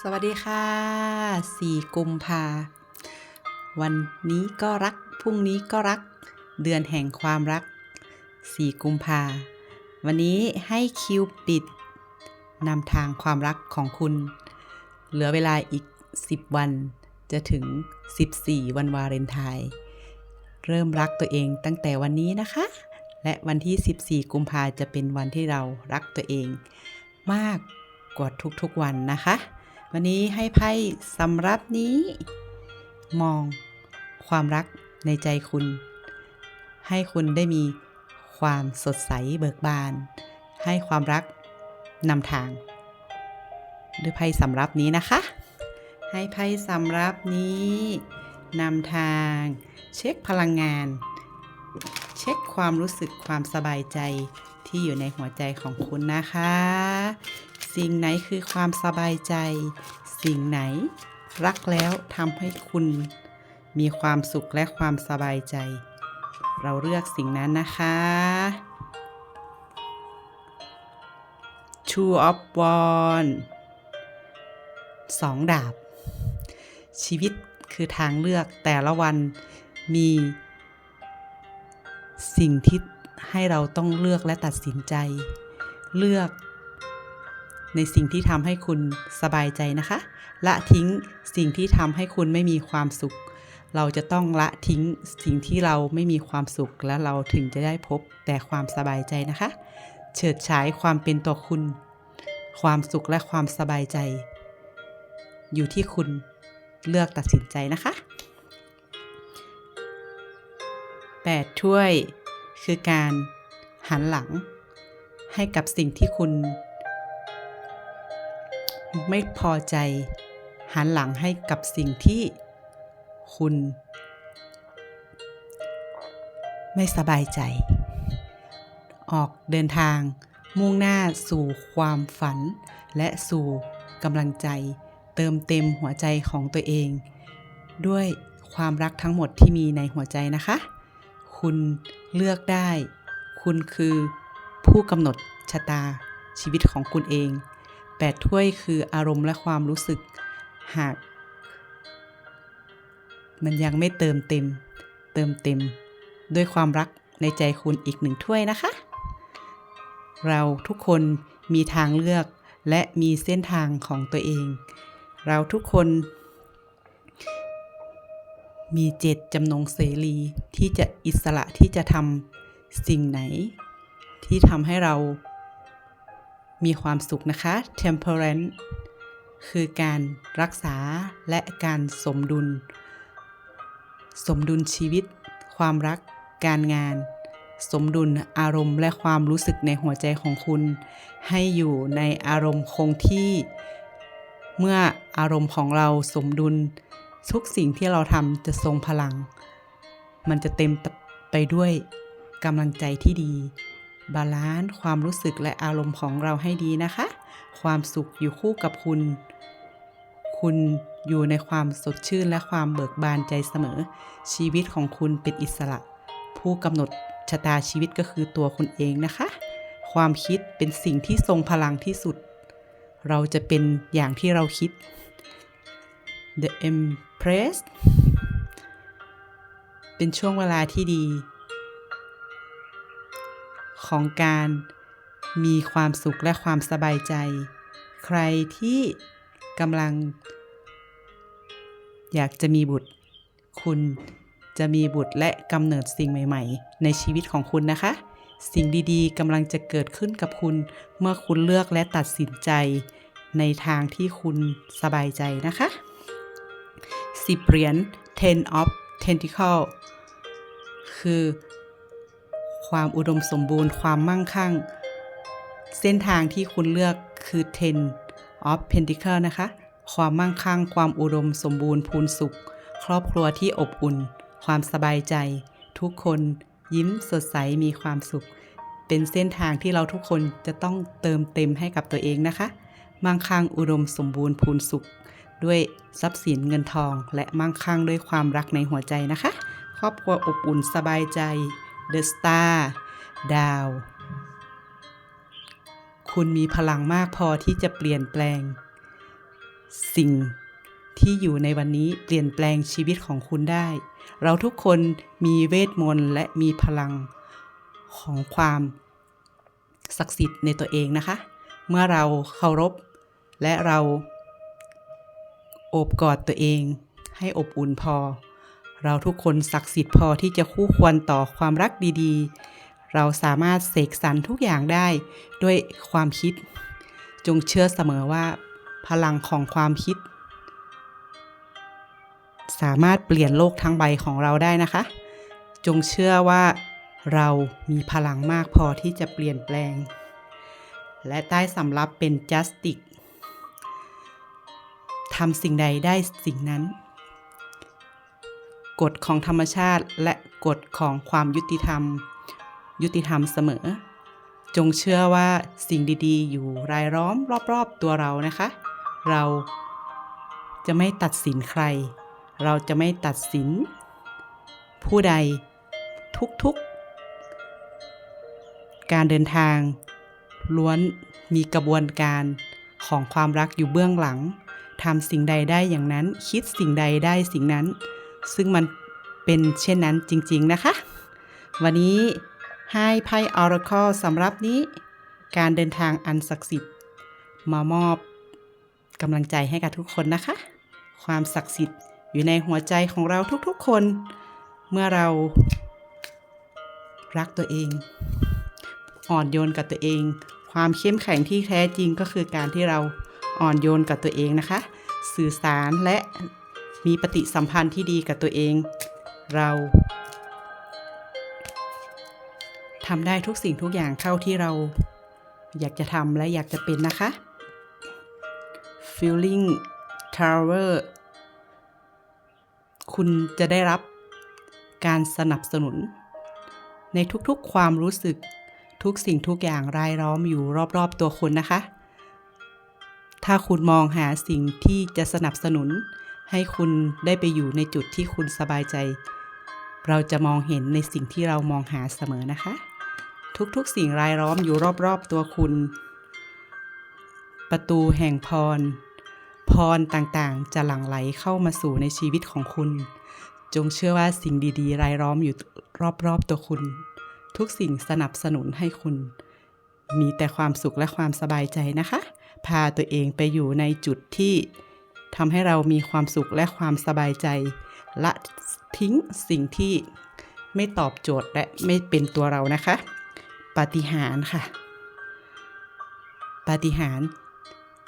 สวัสดีค่ะ 4 กุมภา วันนี้ก็รัก พรุ่งนี้ก็รัก เดือนแห่งความรัก 4 กุมภา วันนี้ให้คิวปิดนำทางความรักของคุณ เหลือเวลาอีก 10 วัน จะถึง 14 วันวาเลนไทน์เริ่มรักตัวเองตั้งแต่วันนี้นะคะ และวันที่ 14 กุมภาจะเป็นวันที่เรารักตัวเอง มากกว่าทุกๆวันนะคะ วันนี้ให้ไพ่สำรับนี้ มองความรักในใจคุณ ให้คุณได้มีความสดใสเบิกบาน ให้ความรักนำทาง ด้วยไพ่สำรับนี้นะคะ ให้ไพ่สำรับนี้นำทาง เช็คพลังงาน เช็คความรู้สึกความสบายใจที่อยู่ในหัวใจของคุณนะคะ สิ่งไหนคือความสบายใจ สิ่งไหน รักแล้วทำให้คุณ มีความสุขและความสบายใจ เราเลือกสิ่งนั้นนะคะ Two of Wands สองดาบ ชีวิตคือทางเลือกแต่ละวันมี สิ่งที่ให้เราต้องเลือกและตัดสินใจ เลือก ในสิ่งที่ทำให้คุณสบายใจนะคะ ละทิ้งสิ่งที่ทำให้คุณไม่มีความสุข เราจะต้องละทิ้งสิ่งที่เราไม่มีความสุข และเราถึงจะได้พบแต่ความสบายใจนะคะ เฉิดฉายความเป็นตัวคุณ ความสุขและความสบายใจ อยู่ที่คุณเลือกตัดสินใจนะคะแปดถ้วยคือการหันหลังให้กับสิ่งที่คุณ ไม่พอใจ หันหลังให้กับสิ่งที่คุณ ไม่สบายใจ ออกเดินทางมุ่งหน้าสู่ความฝัน และสู่กำลังใจ เติมเต็มหัวใจของตัวเอง ด้วยความรักทั้งหมดที่มีในหัวใจนะคะ คุณเลือกได้ คุณคือผู้กำหนดชะตาชีวิตของคุณเอง แปดถ้วยคืออารมณ์และความรู้สึก หาก มันยังไม่เติมเต็ม เติมเต็ม ด้วยความรักในใจคุณอีกหนึ่งถ้วยนะคะ เราทุกคนมีทางเลือกและมีเส้นทางของตัวเอง เราทุกคน มีเจตจำนงเสรีที่จะอิสระที่จะทำสิ่งไหน ที่ทำให้เรา มีความสุขนะคะ temperance คือการรักษาและการสมดุล สมดุลชีวิต ความรัก การงาน สมดุลอารมณ์และความรู้สึกในหัวใจของคุณ ให้อยู่ในอารมณ์คงที่ เมื่ออารมณ์ของเราสมดุล ทุกสิ่งที่เราทำจะทรงพลัง มันจะเต็มไปด้วยกำลังใจที่ดี บาลานซ์ความรู้สึกและอารมณ์ของเราให้ดีนะคะ ความสุขอยู่คู่กับคุณ คุณอยู่ในความสดชื่นและความเบิกบานใจเสมอ ชีวิตของคุณเป็นอิสระ ผู้กำหนดชะตาชีวิตก็คือตัวคุณเองนะคะ ความคิดเป็นสิ่งที่ทรงพลังที่สุด เราจะเป็นอย่างที่เราคิด The Empress เป็นช่วงเวลาที่ดี ของการมีความสุขและความสบายใจ ใครที่กำลัง อยากจะมีบุตร คุณจะมีบุตรและกำเนิดสิ่งใหม่ๆ ในชีวิตของคุณนะคะ สิ่งดีๆกำลังจะเกิดขึ้นกับคุณ เมื่อคุณเลือกและตัดสินใจ ในทางที่คุณสบายใจนะคะสิบเหรียญ ten of tentacle คือ ความอุดมสมบูรณ์ความมั่งคั่ง เส้นทางที่คุณเลือกคือ ten of pentacle นะคะ ความมั่งคั่ง ความอุดมสมบูรณ์พูนสุข ครอบครัวที่อบอุ่น ความสบายใจ ทุกคนยิ้มสดใสมีความสุข เป็นเส้นทางที่เราทุกคนจะต้องเติมเต็มให้กับตัวเองนะคะ มั่งคั่งอุดมสมบูรณ์พูนสุข ด้วยทรัพย์สินเงินทอง และมั่งคั่งด้วยความรักในหัวใจนะคะ ครอบครัวอบอุ่นสบายใจ The Star ดาว คุณมีพลังมากพอที่จะเปลี่ยนแปลง สิ่งที่อยู่ในวันนี้เปลี่ยนแปลงชีวิตของคุณได้ เราทุกคนมีเวทมนต์และมีพลังของความศักดิ์สิทธิ์ในตัวเองนะคะ เมื่อเราเคารพและเราโอบกอดตัวเองให้อบอุ่นพอ เราทุกคนศักดิ์สิทธิ์พอที่จะคู่ควรต่อความรักดีๆ เราสามารถเสกสรรทุกอย่างได้ด้วยความคิด จงเชื่อเสมอว่า พลังของความคิด สามารถเปลี่ยนโลกทั้งใบของเราได้นะคะ จงเชื่อว่าเรามีพลังมากพอที่จะเปลี่ยนแปลง และใต้สำรับเป็น justice ทำสิ่งใดได้สิ่งนั้น กฎของธรรมชาติและกฎของความยุติธรรม ยุติธรรมเสมอ จงเชื่อว่าสิ่งดีๆ อยู่รายล้อมรอบๆตัวเรานะคะ เราจะไม่ตัดสินใคร เราจะไม่ตัดสิน ผู้ใดทุกๆ การเดินทาง ล้วนมีกระบวนการของความรักอยู่เบื้องหลังทำสิ่งใดได้อย่างนั้น คิดสิ่งใดได้สิ่งนั้น ซึ่งมันเป็นเช่นนั้นจริงๆนะคะ วันนี้ให้ไพ่ Oracle สำหรับนี้ การเดินทางอันศักดิ์สิทธิ์ มามอบกำลังใจให้กับทุกคนนะคะ ความศักดิ์สิทธิ์อยู่ในหัวใจของเราทุกๆคน เมื่อเรารักตัวเอง อ่อนโยนกับตัวเอง ความเข้มแข็งที่แท้จริงก็คือการที่เราอ่อนโยนกับตัวเองนะคะ สื่อสารและ มีปฏิสัมพันธ์ที่ดีกับตัวเอง เราทำได้ทุกสิ่งทุกอย่างเท่าที่เราอยากจะทำและอยากจะเป็นนะคะ Feeling Tower คุณจะได้รับการสนับสนุน ในทุกๆความรู้สึกทุกสิ่งทุกอย่างรายล้อมอยู่รอบๆตัวคุณนะคะ ถ้าคุณมองหาสิ่งที่จะสนับสนุน ให้คุณได้ไปอยู่ในจุดที่คุณสบายใจ เราจะมองเห็นในสิ่งที่เรามองหาเสมอนะคะ ทุกๆสิ่งรายล้อมอยู่รอบๆตัวคุณ ประตูแห่งพร พรต่างๆ จะหลั่งไหลเข้ามาสู่ในชีวิตของคุณ จงเชื่อว่าสิ่งดีๆ รายล้อมอยู่รอบๆตัวคุณ ทุกสิ่งสนับสนุนให้คุณ มีแต่ความสุขและความสบายใจนะคะ พาตัวเองไปอยู่ในจุดที่ ทำให้เรามีความสุขและความสบายใจ ละทิ้งสิ่งที่ไม่ตอบโจทย์และไม่เป็นตัวเรานะคะ ปาฏิหาริย์ค่ะ ปาฏิหาริย์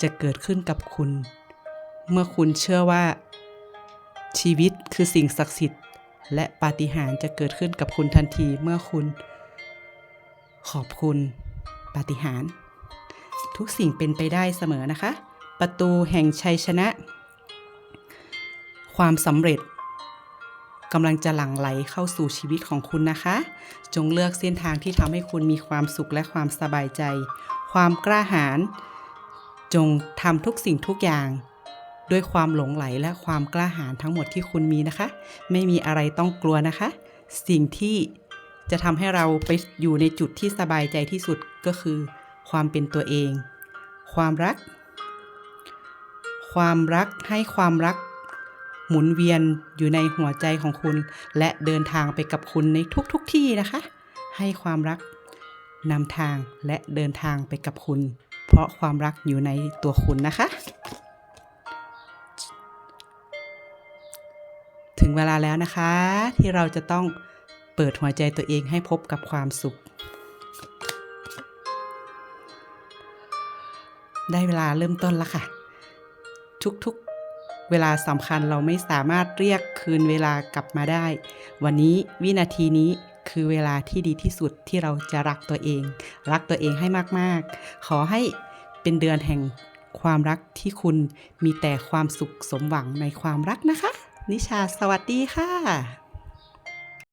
จะเกิดขึ้นกับคุณ เมื่อคุณเชื่อว่า ชีวิตคือสิ่งศักดิ์สิทธิ์ และปาฏิหาริย์จะเกิดขึ้นกับคุณทันทีเมื่อคุณ ขอบคุณปาฏิหาริย์ทุกสิ่งเป็นไปได้เสมอนะคะ ประตูแห่งชัยชนะ ความสำเร็จกำลังจะหลั่งไหลเข้าสู่ชีวิตของคุณนะคะ จงเลือกเส้นทางที่ทำให้คุณมีความสุขและความสบายใจ ความกล้าหาญจงทำทุกสิ่งทุกอย่าง ด้วยความหลงไหลและความกล้าหาญทั้งหมดที่คุณมีนะคะ ไม่มีอะไรต้องกลัวนะคะ สิ่งที่จะทำให้เราไปอยู่ในจุดที่สบายใจที่สุดก็คือ ความเป็นตัวเอง ความรัก ความรักให้ความรัก หมุนเวียนอยู่ในหัวใจของคุณ และเดินทางไปกับคุณในทุกๆทที่นะคะ ให้ความรักนำทางและเดินทางไปกับคุณ เพราะความรักอยู่ในตัวคุณนะคะ ถึงเวลาแล้วนะคะ ที่เราจะต้องเปิดหัวใจตัวเองให้พบกับความสุข ได้เวลาเริ่มต้นแล้วค่ะ ทุกๆ เวลาสำคัญเราไม่สามารถเรียกคืนเวลากลับมาได้ วันนี้วินาทีนี้คือเวลาที่ดีที่สุดที่เราจะรักตัวเอง รักตัวเองให้มากๆ ขอให้เป็นเดือนแห่งความรักที่คุณมีแต่ความสุขสมหวังในความรักนะคะ นิชาสวัสดีค่ะ